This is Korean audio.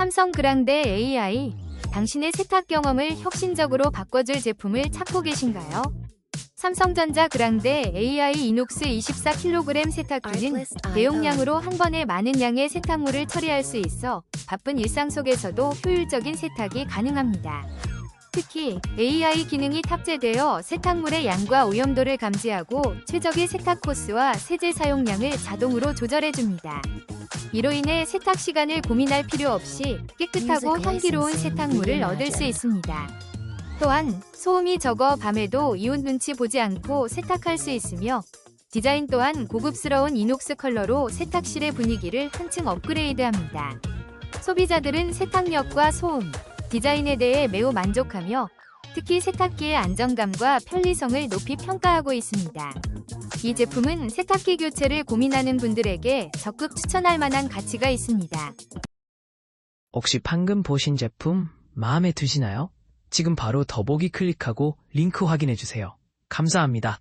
삼성 그랑데 AI. 당신의 세탁 경험을 혁신적으로 바꿔줄 제품을 찾고 계신가요? 삼성전자 그랑데 AI 이녹스 24kg 세탁기는 대용량으로 한 번에 많은 양의 세탁물을 처리할 수 있어 바쁜 일상 속에서도 효율적인 세탁이 가능합니다. 특히 AI 기능이 탑재되어 세탁물의 양과 오염도를 감지하고 최적의 세탁 코스와 세제 사용량을 자동으로 조절해줍니다. 이로 인해 세탁 시간을 고민할 필요 없이 깨끗하고 향기로운 세탁물을 얻을 수 있습니다. 또한 소음이 적어 밤에도 이웃 눈치 보지 않고 세탁할 수 있으며 디자인 또한 고급스러운 이녹스 컬러로 세탁실의 분위기를 한층 업그레이드합니다. 소비자들은 세탁력과 소음, 디자인에 대해 매우 만족하며 특히 세탁기의 안정감과 편리성을 높이 평가하고 있습니다. 이 제품은 세탁기 교체를 고민하는 분들에게 적극 추천할 만한 가치가 있습니다. 혹시 방금 보신 제품 마음에 드시나요? 지금 바로 더보기 클릭하고 링크 확인해 주세요. 감사합니다.